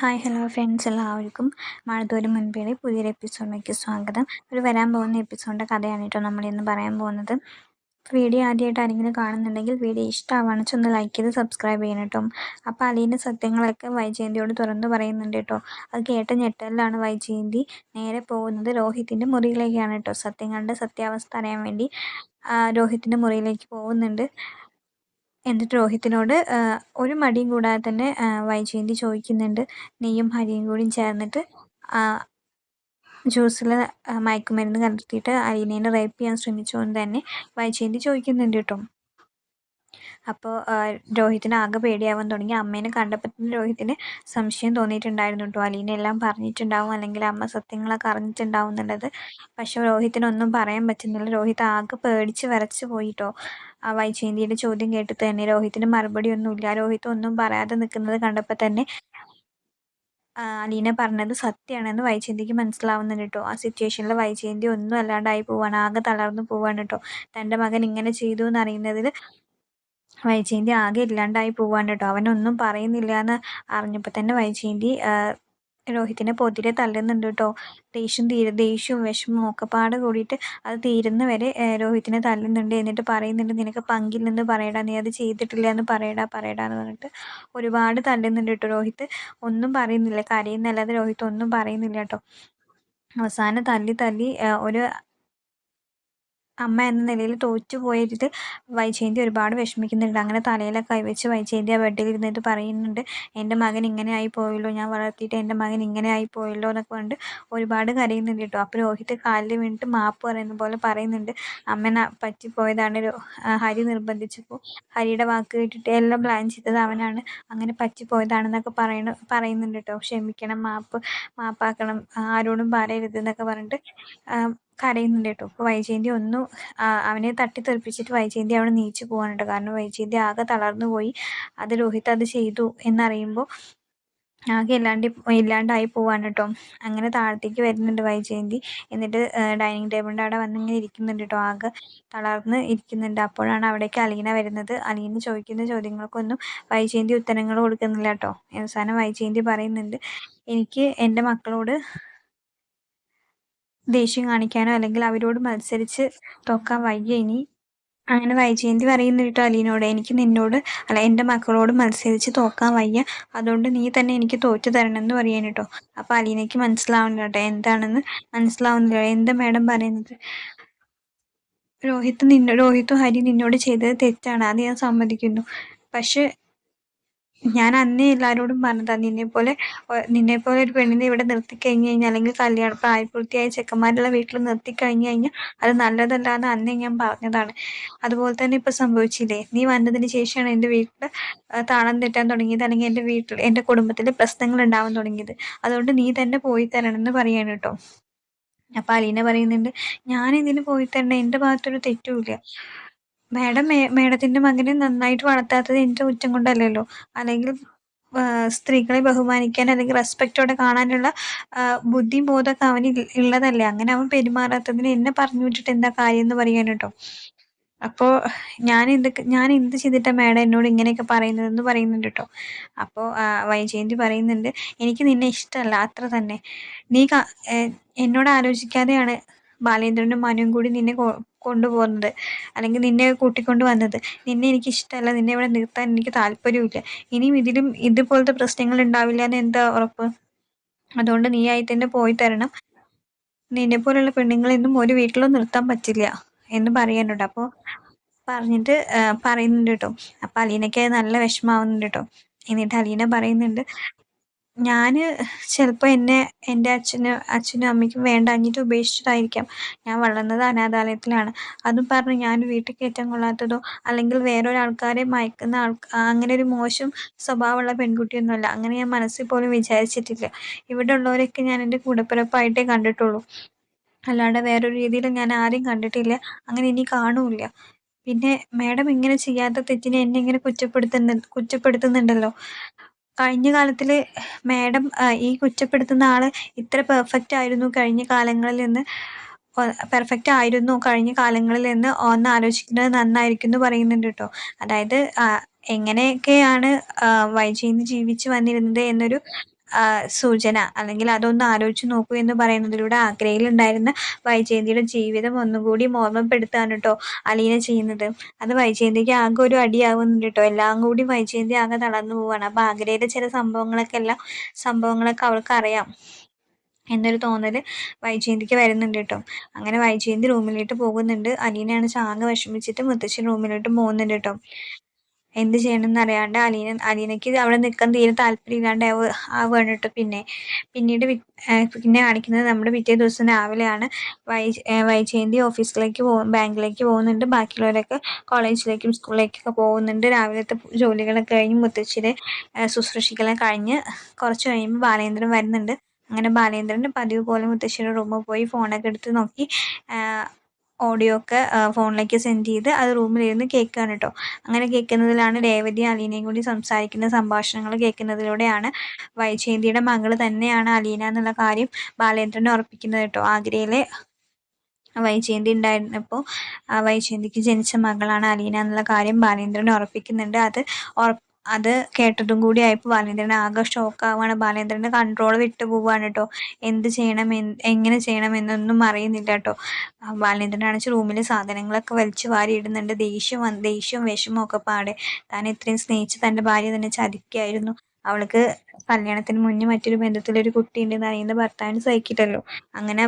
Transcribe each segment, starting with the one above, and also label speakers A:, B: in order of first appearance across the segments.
A: Hi hello friends എല്ലാവർക്കും മഴതോരും മുൻപേടെ പുതിയൊരു എപ്പിസോഡിലേക്ക് സ്വാഗതം. ഒരു വരാൻ പോകുന്ന എപ്പിസോഡിന്റെ കഥയാണ് കേട്ടോ നമ്മളിന്ന് പറയാൻ പോകുന്നത്. വീഡിയോ ആദ്യമായിട്ട് ആരെങ്കിലും കാണുന്നുണ്ടെങ്കിൽ വീഡിയോ ഇഷ്ടമാവാണെന്ന് വെച്ചാൽ ഒന്ന് ലൈക്ക് ചെയ്ത് സബ്സ്ക്രൈബ് ചെയ്യണം കേട്ടോ. അപ്പോൾ അലീന്റെ സത്യങ്ങളൊക്കെ വൈജയന്തിയോട് തുറന്നു പറയുന്നുണ്ട് കേട്ടോ. അത് കേട്ട ഞെട്ടലിലാണ് വൈജയന്തി നേരെ പോകുന്നത് രോഹിത്തിന്റെ മുറിയിലേക്കാണ് കേട്ടോ. സത്യങ്ങളുടെ സത്യാവസ്ഥ അറിയാൻ വേണ്ടി രോഹിത്തിന്റെ മുറിയിലേക്ക് പോകുന്നുണ്ട്. എന്നിട്ട് രോഹിത്തിനോട് ഒരു മടിയും കൂടാതെ തന്നെ വൈജയന്തി ചോദിക്കുന്നുണ്ട്. നെയ്യും ഹരിയും കൂടിയും ചേർന്നിട്ട് ജ്യൂസിൽ മയക്കുമരുന്ന് കലർത്തിയിട്ട് അലീനേനെ റേപ്പ് ചെയ്യാൻ ശ്രമിച്ചുകൊണ്ട് തന്നെ വൈജയന്തി ചോദിക്കുന്നുണ്ട് കേട്ടോ. അപ്പോൾ രോഹിത്തിന് ആകെ പേടിയാവാൻ തുടങ്ങി. അമ്മേനെ കണ്ടപ്പോൾ രോഹിത്തിന് സംശയം തോന്നിയിട്ടുണ്ടായിരുന്നു കേട്ടോ അലീന എല്ലാം പറഞ്ഞിട്ടുണ്ടാവും അല്ലെങ്കിൽ അമ്മ സത്യങ്ങളൊക്കെ അറിഞ്ഞിട്ടുണ്ടാവും എന്നുള്ളത്. പക്ഷെ രോഹിത്തിനൊന്നും പറയാൻ പറ്റുന്നില്ല. രോഹിത് ആകെ പേടിച്ച് വിറച്ച് പോയിട്ടോ. ആ വൈജയന്തിയുടെ ചോദ്യം കേട്ടിട്ട് തന്നെ രോഹിത്തിന് മറുപടി ഒന്നുമില്ല. രോഹിത് ഒന്നും പറയാതെ നിൽക്കുന്നത് കണ്ടപ്പോൾ തന്നെ അലീന പറഞ്ഞത് സത്യമാണെന്ന് വൈജയന്തിക്ക് മനസ്സിലാവുന്നുണ്ട് കേട്ടോ. ആ സിറ്റുവേഷനിൽ വൈജയന്തി ഒന്നും അല്ലാണ്ടായി പോവാണ്. ആകെ തളർന്നു പോവാണ് കേട്ടോ. തന്റെ മകൻ ഇങ്ങനെ ചെയ്തു എന്നറിയുന്നതിൽ വൈജയന്തി ആകെ ഇല്ലാണ്ടായി പോവാണ് കേട്ടോ. അവനൊന്നും പറയുന്നില്ല എന്ന് അറിഞ്ഞപ്പോൾ തന്നെ വൈജയന്തി രോഹിത്തിനെ പൊതിരെ തള്ളുന്നുണ്ട് കേട്ടോ. ദേഷ്യം തീരെ ദേഷ്യവും വിഷമവും ഒക്കെ പാട് കൂടിയിട്ട് അത് തീരുന്ന വരെ രോഹിത്തിനെ തള്ളുന്നുണ്ട് എന്നിട്ട് പറയുന്നുണ്ട് നിനക്ക് പങ്കില്ലെന്ന് പറയടാ നീ അത് ചെയ്തിട്ടില്ല എന്ന് പറയടാ പറയടാന്ന് പറഞ്ഞിട്ട് ഒരുപാട് തള്ളുന്നുണ്ട് കേട്ടോ രോഹിത്ത്. ഒന്നും പറയുന്നില്ല കരയുന്നല്ലാതെ രോഹിത്ത് ഒന്നും പറയുന്നില്ല കേട്ടോ. അവസാനം തല്ലി തല്ലി ഒരു അമ്മ എന്ന നിലയിൽ തോറ്റു പോയിരുത് വൈജയന്തി ഒരുപാട് വിഷമിക്കുന്നുണ്ട്. അങ്ങനെ തലയിലൊക്കെ കൈവച്ച് വൈജയന്തി ആ ബെഡിൽ ഇരുന്നിട്ട് പറയുന്നുണ്ട്. എന്റെ മകൻ ഇങ്ങനെ ആയി പോയല്ലോ ഞാൻ വളർത്തിയിട്ട് എന്റെ മകൻ ഇങ്ങനെ ആയി പോയല്ലോ എന്നൊക്കെ പറഞ്ഞിട്ട് ഒരുപാട് കരയുന്നുണ്ട് കേട്ടോ. അപ്പോൾ രോഹിത് കാലിൽ വീണിട്ട് മാപ്പ് പറയുന്ന പോലെ പറയുന്നുണ്ട്. അമ്മ പറ്റിപ്പോയതാണ് ഹരി നിർബന്ധിച്ചപ്പോൾ ഹരിയുടെ വാക്ക് കേട്ടിട്ട് എല്ലാം പ്ലാൻ ചെയ്തത് അവനാണ്. അങ്ങനെ പറ്റിപ്പോയതാണെന്നൊക്കെ പറയണ പറയുന്നുണ്ട് കേട്ടോ. ക്ഷമിക്കണം മാപ്പ് മാപ്പാക്കണം ആരോടും പറയരുത് എന്നൊക്കെ പറഞ്ഞിട്ട് കരയുന്നുണ്ട് കേട്ടോ. അപ്പോൾ വൈജയന്തി ഒന്ന് അവനെ തട്ടിത്തെറിപ്പിച്ചിട്ട് വൈജയന്തി അവിടെ നീച്ചു പോകാൻ കേട്ടോ കാരണം വൈജയന്തി ആകെ തളർന്നു പോയി. അത് രോഹിത് അത് ചെയ്തു എന്നറിയുമ്പോൾ ആകെ ഇല്ലാണ്ട് ഇല്ലാണ്ടായി പോവാണ് കേട്ടോ. അങ്ങനെ താഴത്തേക്ക് വരുന്നുണ്ട് വൈജയന്തി. എന്നിട്ട് ഡൈനിങ് ടേബിളിന്റെ അവിടെ വന്നിങ്ങനെ ഇരിക്കുന്നുണ്ട് കേട്ടോ. ആകെ തളർന്ന് ഇരിക്കുന്നുണ്ട്. അപ്പോഴാണ് അവിടേക്ക് അലീന വരുന്നത്. അലീന ചോദിക്കുന്ന ചോദ്യങ്ങൾക്കൊന്നും വൈജയന്തി ഉത്തരങ്ങൾ കൊടുക്കുന്നില്ല കേട്ടോ. അവസാനം വൈജയന്തി പറയുന്നുണ്ട് എനിക്ക് എന്റെ മക്കളോട് ദേഷ്യം കാണിക്കാനോ അല്ലെങ്കിൽ അവരോട് മത്സരിച്ച് തോക്കാൻ വയ്യ ഇനി. അങ്ങനെ വൈജയന്തി പറയുന്നു കേട്ടോ അലീനോട് എനിക്ക് നിന്നോട് അല്ല എന്റെ മക്കളോട് മത്സരിച്ച് തോക്കാൻ വയ്യ. അതുകൊണ്ട് നീ തന്നെ എനിക്ക് തോറ്റു തരണം എന്ന് പറയാൻ കേട്ടോ. അപ്പോൾ അലീനയ്ക്ക് മനസ്സിലാവുന്നില്ല കേട്ടോ എന്താണെന്ന്. മനസ്സിലാവുന്നില്ല എന്താ മാഡം പറയുന്നത്. രോഹിത് നിന്നോ രോഹിത്തും ഹരി നിന്നോട് ചെയ്തത് തെറ്റാണ്. അത് ഞാൻ സമ്മതിക്കുന്നു. പക്ഷെ ഞാൻ അന്നേ എല്ലാവരോടും പറഞ്ഞതാ നിന്നെ പോലെ ഒരു പെണ്ണിനെ ഇവിടെ നിർത്തി കഴിഞ്ഞു കഴിഞ്ഞാൽ അല്ലെങ്കിൽ കല്യാണ പ്രായപൂർത്തിയായ ചെക്കന്മാരുള്ള വീട്ടിൽ നിർത്തി കഴിഞ്ഞു കഴിഞ്ഞാൽ അത് നല്ലതല്ല എന്ന് അന്നേ ഞാൻ പറഞ്ഞതാണ്. അതുപോലെ തന്നെ ഇപ്പൊ സംഭവിച്ചില്ലേ നീ വന്നതിന് ശേഷമാണ് എന്റെ വീട്ടിൽ താളം തെറ്റാൻ തുടങ്ങിയത് അല്ലെങ്കിൽ എന്റെ വീട്ടിൽ എന്റെ കുടുംബത്തിൽ പ്രശ്നങ്ങൾ ഉണ്ടാവാൻ തുടങ്ങിയത്. അതുകൊണ്ട് നീ തന്നെ പോയി തരണം എന്ന് പറയാണ് കേട്ടോ. അപ്പൊ അലീന പറയുന്നുണ്ട് ഞാൻ ഇതിന് പോയി തരണം എന്റെ ഭാഗത്തൊരു തെറ്റുമില്ല മാഡം മാഡത്തിന്റെ മകനെ നന്നായിട്ട് വളർത്താത്തത് എന്റെ കുറ്റം കൊണ്ടല്ലല്ലോ. അല്ലെങ്കിൽ സ്ത്രീകളെ ബഹുമാനിക്കാൻ അല്ലെങ്കിൽ റെസ്പെക്റ്റോടെ കാണാനുള്ള ബുദ്ധിയും ബോധമൊക്കെ അവന് ഉള്ളതല്ലേ അങ്ങനെ അവൻ പെരുമാറാത്തതിന് എന്നെ പറഞ്ഞു വിട്ടിട്ട് എന്താ കാര്യം എന്ന് പറയാൻ കേട്ടോ. അപ്പോൾ ഞാൻ എന്ത് ഞാൻ എന്ത് ചെയ്തിട്ടാ മാഡം എന്നോട് ഇങ്ങനെയൊക്കെ പറയുന്നതെന്ന് പറയുന്നുണ്ട് കേട്ടോ. അപ്പോൾ വൈജയന്തി പറയുന്നുണ്ട് എനിക്ക് നിന്നെ ഇഷ്ടമല്ല അത്ര തന്നെ. നീ എന്നോട് ആലോചിക്കാതെയാണ് ബാലേന്ദ്രനും മനുവും കൂടി നിന്നെ കൊണ്ടുപോകുന്നത് അല്ലെങ്കിൽ നിന്നെ കൂട്ടിക്കൊണ്ട് വന്നത്. നിന്നെ എനിക്ക് ഇഷ്ടമല്ല നിന്നെ ഇവിടെ നിർത്താൻ എനിക്ക് താല്പര്യമില്ല. ഇനിയും ഇതിലും ഇതുപോലത്തെ പ്രശ്നങ്ങൾ ഉണ്ടാവില്ല എന്ന് എന്താ ഉറപ്പ്? അതുകൊണ്ട് നീ ആയി തന്നെ പോയി തരണം. നിന്നെ പോലുള്ള പെണ്ണുങ്ങളെന്നും ഒരു വീട്ടിലും നിർത്താൻ പറ്റില്ല എന്ന് പറയാനുണ്ട്. അപ്പോൾ പറഞ്ഞിട്ട് പറയുന്നുണ്ട് കേട്ടോ. അപ്പോൾ അലീനയ്ക്ക് നല്ല വിഷമാവുന്നുണ്ട് കേട്ടോ. എന്നിട്ട് അലീന പറയുന്നുണ്ട് ഞാൻ ചിലപ്പോൾ എന്നെ എന്റെ അച്ഛന് അച്ഛനും അമ്മയ്ക്കും വേണ്ടാഞ്ഞിട്ട് ഉപേക്ഷിച്ചിട്ടായിരിക്കാം. ഞാൻ വളർന്നത് അനാഥാലയത്തിലാണ്. അതും പറഞ്ഞ് ഞാൻ വീട്ടിൽ കയറ്റാൻ കൊള്ളാത്തതോ അല്ലെങ്കിൽ വേറൊരാൾക്കാരെ മയക്കുന്ന ആൾ അങ്ങനെ ഒരു മോശം സ്വഭാവമുള്ള പെൺകുട്ടിയൊന്നുമല്ല. അങ്ങനെ ഞാൻ മനസ്സിൽ പോലും വിചാരിച്ചിട്ടില്ല. ഇവിടെ ഉള്ളവരൊക്കെ ഞാൻ എന്റെ കൂടപ്പിറപ്പായിട്ടേ കണ്ടിട്ടുള്ളൂ. അല്ലാണ്ട് വേറൊരു രീതിയിൽ ഞാൻ ആരെയും കണ്ടിട്ടില്ല. അങ്ങനെ ഇനി കാണൂല്ല. പിന്നെ മാഡം ഇങ്ങനെ ചെയ്യാത്ത തെറ്റിനെ എന്നെ ഇങ്ങനെ കുറ്റപ്പെടുത്തുന്നു കുറ്റപ്പെടുത്തുന്നുണ്ടല്ലോ. കഴിഞ്ഞ കാലത്തിൽ മാഡം ഈ കുറ്റപ്പെടുത്തുന്ന ആൾ ഇത്ര പെർഫെക്റ്റ് ആയിരുന്നു കഴിഞ്ഞ കാലങ്ങളിൽ നിന്ന് പെർഫെക്റ്റ് ആയിരുന്നു കഴിഞ്ഞ കാലങ്ങളിൽ നിന്ന് ഒന്ന് ആലോചിക്കുന്നത് നന്നായിരിക്കും എന്ന് പറയുന്നുണ്ട് കേട്ടോ. അതായത് എങ്ങനെയൊക്കെയാണ് വൈജയന്തി ജീവിച്ചു വന്നിരുന്നത് എന്നൊരു സൂചന അല്ലെങ്കിൽ അതൊന്ന് ആലോചിച്ച് നോക്കൂ എന്ന് പറയുന്നതിലൂടെ ആഗ്രയിലുണ്ടായിരുന്ന വൈജയന്തിയുടെ ജീവിതം ഒന്നുകൂടി ഓർമ്മപ്പെടുത്താണ് കേട്ടോ അലീന ചെയ്യുന്നത്. അത് വൈജയന്തിക്ക് ആകെ ഒരു അടിയാവുന്നുണ്ട് കേട്ടോ. എല്ലാം കൂടി വൈജയന്തി ആകെ തളർന്നു പോവാണ്. അപ്പൊ ആഗ്രയിലെ ചില സംഭവങ്ങളൊക്കെ എല്ലാം സംഭവങ്ങളൊക്കെ അവൾക്ക് അറിയാം എന്നൊരു തോന്നൽ വൈജയന്തിക്ക് വരുന്നുണ്ട് കേട്ടോ. അങ്ങനെ വൈജയന്തി റൂമിലോട്ട് പോകുന്നുണ്ട്. അലീനയാണ് ചാങ്ങ വിഷമിച്ചിട്ട് മുത്തശ്ശി റൂമിലോട്ട് പോകുന്നുണ്ട് കേട്ടോ. എന്ത് ചെയ്യണമെന്ന് അറിയാണ്ട് അലീന അലീനയ്ക്ക് അവിടെ നിൽക്കാൻ തീരെ താല്പര്യമില്ലാണ്ട് ആവുകയാണ് കേട്ടോ പിന്നെ പിന്നീട് പിന്നെ കാണിക്കുന്നത് നമ്മുടെ പിറ്റേ ദിവസം രാവിലെയാണ് വൈ വൈജയന്തി ഓഫീസിലേക്ക് പോ ബാങ്കിലേക്ക് പോകുന്നുണ്ട്. ബാക്കിയുള്ളവരൊക്കെ കോളേജിലേക്കും സ്കൂളിലേക്കൊക്കെ പോകുന്നുണ്ട്. രാവിലത്തെ ജോലികളൊക്കെ കഴിഞ്ഞ് മുത്തശ്ശിയുടെ ശുശ്രൂഷിക്കലെ കഴിഞ്ഞ് കുറച്ച് കഴിയുമ്പോൾ ബാലേന്ദ്രൻ വരുന്നുണ്ട്. അങ്ങനെ ബാലേന്ദ്രൻ പതിവ് പോലെ മുത്തശ്ശിയുടെ റൂമിൽ പോയി ഫോണൊക്കെ എടുത്ത് നോക്കി. ഓഡിയോ ഒക്കെ ഫോണിലേക്ക് സെൻഡ് ചെയ്ത് അത് റൂമിലിരുന്ന് കേൾക്കുകയാണ് കേട്ടോ അങ്ങനെ കേൾക്കുന്നതിലാണ് രേവതി അലീനയും കൂടി സംസാരിക്കുന്ന സംഭാഷണങ്ങൾ കേൾക്കുന്നതിലൂടെയാണ് വൈജയന്തിയുടെ മകൾ തന്നെയാണ് അലീന എന്നുള്ള കാര്യം ബാലേന്ദ്രനെ ഉറപ്പിക്കുന്നത് കേട്ടോ ആഗ്രയിലെ വൈജയന്തി ഉണ്ടായിരുന്നപ്പോൾ വൈജയന്തിക്ക് ജനിച്ച മകളാണ് അലീന എന്നുള്ള കാര്യം ബാലേന്ദ്രൻ ഉറപ്പിക്കുന്നുണ്ട്. അത് ഉറപ്പ് അത് കേട്ടതും കൂടി ആയപ്പോൾ ബാലേന്ദ്രൻ ആകെ ഷോക്കാവാണ് ബാലേന്ദ്രന് കൺട്രോൾ വിട്ടു പോവാണ് കേട്ടോ എന്ത് ചെയ്യണം എങ്ങനെ ചെയ്യണം എന്നൊന്നും അറിയുന്നില്ല കേട്ടോ ബാലേന്ദ്രനാണെന്ന് റൂമിൽ സാധനങ്ങളൊക്കെ വലിച്ചു വാരി ഇടുന്നുണ്ട്. ദേഷ്യം ദേഷ്യവും വിഷമവും ഒക്കെ പാടെ. താൻ ഇത്രയും സ്നേഹിച്ച് തന്റെ ഭാര്യ തന്നെ ചതിക്കായിരുന്നു. അവൾക്ക് കല്യാണത്തിന് മുന്നേ മറ്റൊരു ബന്ധത്തിലൊരു കുട്ടി ഉണ്ടെന്ന് അറിയുന്ന ഭർത്താവിന് സഹിക്കിട്ടല്ലോ അങ്ങനെ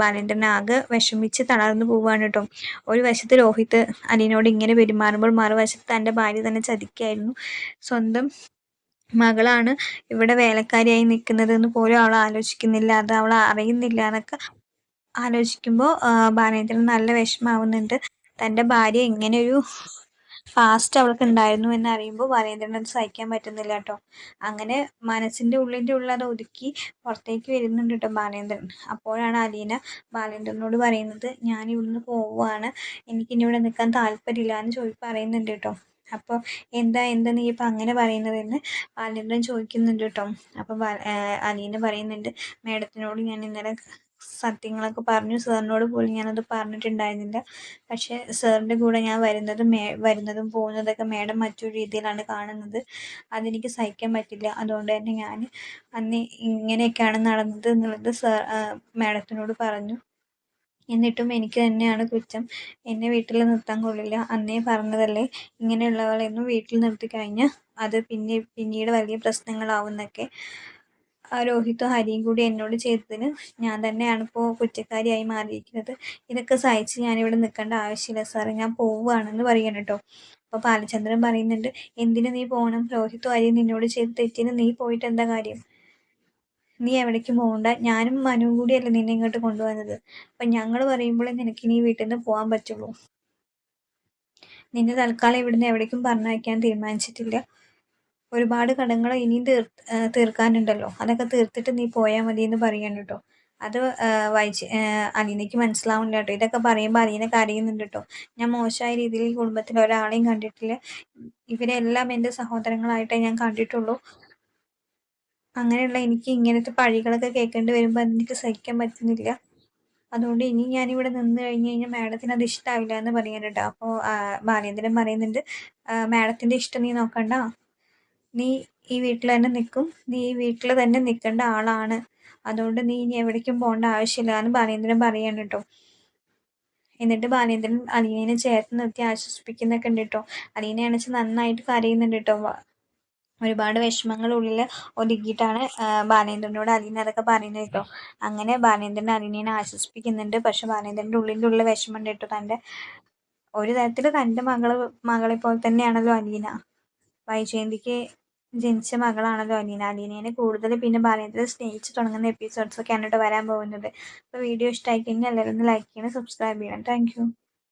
A: ബാലേന്ദ്രൻ ആകെ വിഷമിച്ച് തളർന്നു പോവാണ് കേട്ടോ. ഒരു വശത്ത് രോഹിത് അലീനോട് ഇങ്ങനെ പെരുമാറുമ്പോൾ മറുവശത്ത് തന്റെ ഭാര്യ തന്നെ ചതിക്കായിരുന്നു. സ്വന്തം മകളാണ് ഇവിടെ വേലക്കാരിയായി നിൽക്കുന്നതെന്ന് പോലും അവൾ ആലോചിക്കുന്നില്ല. അത് അവൾ അറിയുന്നില്ല എന്നൊക്കെ ആലോചിക്കുമ്പോൾ ബാലേന്ദ്രൻ നല്ല വിഷമാവുന്നുണ്ട് തന്റെ ഭാര്യ ഇങ്ങനെയൊരു ഫാസ്റ്റ് അവൾക്ക് ഉണ്ടായിരുന്നു എന്ന് അറിയുമ്പോൾ വരേന്ദ്രൻ അത് സഹിക്കാൻ പറ്റുന്നില്ല കേട്ടോ. അങ്ങനെ മനസ്സിന്റെ ഉള്ളിന്റെ ഉള്ളിൽ അത് ഒതുക്കി പുറത്തേക്ക് വരുന്നുണ്ട് കേട്ടോ ബാലേന്ദ്രൻ. അപ്പോഴാണ് അലീന ബാലേന്ദ്രനോട് പറയുന്നത് ഞാൻ ഇവിടുന്ന് പോവുകയാണ്. എനിക്കിനി ഇവിടെ നിൽക്കാൻ താല്പര്യമില്ല എന്ന് ചോദി പറയുന്നുണ്ട് കേട്ടോ. അപ്പോൾ എന്താ എന്താ നീ ഇപ്പം അങ്ങനെ പറയുന്നതെന്ന് ബാലേന്ദ്രൻ ചോദിക്കുന്നുണ്ട് കേട്ടോ. അപ്പോൾ അലീന പറയുന്നുണ്ട് മേഡത്തിനോട് ഞാൻ ഇന്നലെ സത്യങ്ങളൊക്കെ പറഞ്ഞു. സാറിനോട് പോലും ഞാനത് പറഞ്ഞിട്ടുണ്ടായിരുന്നില്ല. പക്ഷേ സാറിന്റെ കൂടെ ഞാൻ വരുന്നതും വരുന്നതും പോകുന്നതൊക്കെ മേഡം മറ്റൊരു രീതിയിലാണ് കാണുന്നത്. അതെനിക്ക് സഹിക്കാൻ പറ്റില്ല. അതുകൊണ്ട് തന്നെ ഞാൻ അന്ന് ഇങ്ങനെയൊക്കെയാണ് നടന്നത് എന്നുള്ളത് സാർ മേഡത്തിനോട് പറഞ്ഞു. എന്നിട്ടും എനിക്ക് തന്നെയാണ് കുറ്റം. എന്നെ വീട്ടിൽ നിർത്താൻ കൊള്ളില്ല. അന്നേ പറഞ്ഞതല്ലേ ഇങ്ങനെയുള്ളവളെയൊന്നും വീട്ടിൽ നിർത്തി കഴിഞ്ഞാൽ അത് പിന്നെ പിന്നീട് വലിയ പ്രശ്നങ്ങളാവുന്നൊക്കെ രോഹിത്തും ഹരിയും കൂടി എന്നോട് ചെയ്തതിന് ഞാൻ തന്നെയാണ് ഇപ്പോൾ കുറ്റക്കാരിയായി മാറിയിരിക്കുന്നത്. ഇതൊക്കെ സഹിച്ച് ഞാനിവിടെ നിൽക്കേണ്ട ആവശ്യമില്ല സാറേ. ഞാൻ പോവുകയാണെന്ന് പറയണം കേട്ടോ. അപ്പോൾ ബാലചന്ദ്രൻ പറയുന്നുണ്ട് എന്തിനു നീ പോകണം രോഹിത്തും ഹരിയും നിന്നോട് ചെയ്ത് തെറ്റിന് നീ പോയിട്ട് എന്താ കാര്യം? നീ എവിടേക്കും പോകണ്ട. ഞാനും മനുവും കൂടിയല്ലേ നിന്നെ ഇങ്ങോട്ട് കൊണ്ടുവന്നത്. അപ്പം ഞങ്ങൾ പറയുമ്പോഴേ നിനക്ക് ഇനി വീട്ടിൽ നിന്ന് പോകാൻ പറ്റുള്ളൂ. നിന്നെ തൽക്കാലം ഇവിടുന്ന് എവിടേക്കും പറഞ്ഞയക്കാൻ തീരുമാനിച്ചിട്ടില്ല. ഒരുപാട് കടങ്ങൾ ഇനിയും തീർ തീർക്കാനുണ്ടല്ലോ. അതൊക്കെ തീർത്തിട്ട് നീ പോയാൽ മതി എന്ന് പറയാണ് കേട്ടോ അത് വായിച്ച് അലീനയ്ക്ക് മനസ്സിലാവുന്നില്ല കേട്ടോ ഇതൊക്കെ പറയുമ്പോൾ അലീന കരയുന്നുണ്ട് കേട്ടോ ഞാൻ മോശമായ രീതിയിൽ ഈ കുടുംബത്തിൽ ഒരാളെയും കണ്ടിട്ടില്ല. ഇവരെല്ലാം എന്റെ സഹോദരങ്ങളായിട്ടേ ഞാൻ കണ്ടിട്ടുള്ളൂ. അങ്ങനെയുള്ള എനിക്ക് ഇങ്ങനത്തെ പഴികളൊക്കെ കേൾക്കേണ്ടി വരുമ്പോൾ എനിക്ക് സഹിക്കാൻ പറ്റുന്നില്ല. അതുകൊണ്ട് ഇനി ഞാനിവിടെ നിന്ന് കഴിഞ്ഞ് കഴിഞ്ഞാൽ മാഡത്തിന് അത് ഇഷ്ടമാവില്ല എന്ന് പറയാനുണ്ട് അപ്പോൾ ബാലേന്ദ്രൻ പറയുന്നുണ്ട് മാഡത്തിന്റെ ഇഷ്ടം നീ നോക്കണ്ട. നീ ഈ വീട്ടിൽ തന്നെ നിൽക്കും. നീ ഈ വീട്ടിൽ തന്നെ നിൽക്കേണ്ട ആളാണ്. അതുകൊണ്ട് നീ ഇനി എവിടേക്കും പോകേണ്ട ആവശ്യമില്ല എന്ന് ബാലേന്ദ്രൻ പറയാണ് കേട്ടോ. എന്നിട്ട് ബാലേന്ദ്രൻ അലീനയെ ചേർത്ത് നിർത്തി ആശ്വസിപ്പിക്കുന്നൊക്കെ ഉണ്ട് കേട്ടോ. അലീനയാണെന്ന് നന്നായിട്ട് കരയുന്നുണ്ട് കേട്ടോ. ഒരുപാട് വിഷമങ്ങൾ ഉള്ളിൽ ഒതുക്കിയിട്ടാണ് ബാലേന്ദ്രനോട് അലീന അതൊക്കെ പറയുന്നത് കേട്ടോ. അങ്ങനെ ബാലേന്ദ്രൻ അലീനയെ ആശ്വസിപ്പിക്കുന്നുണ്ട്. പക്ഷെ ബാലേന്ദ്രന്റെ ഉള്ളിന്റെ ഉള്ളിൽ വിഷമമുണ്ട് കേട്ടോ തന്റെ. ഒരു തരത്തിൽ തന്റെ മകൾ മകളെ പോലെ തന്നെയാണല്ലോ അലീന. വൈജയന്തിക്ക് ജനിച്ച മകളാണല്ലോ അലീന. അലീനേനെ കൂടുതൽ പിന്നെ ബാലേന്ദ്രൻ സ്നേഹിച്ച് തുടങ്ങുന്ന എപ്പിസോഡ്സ് കേട്ടോ വരാൻ പോകുന്നത്. അപ്പോൾ വീഡിയോ ഇഷ്ടമായി കഴിഞ്ഞാൽ എല്ലാവരും ഒന്ന് ലൈക്ക് ചെയ്യണം സബ്സ്ക്രൈബ് ചെയ്യണം. താങ്ക്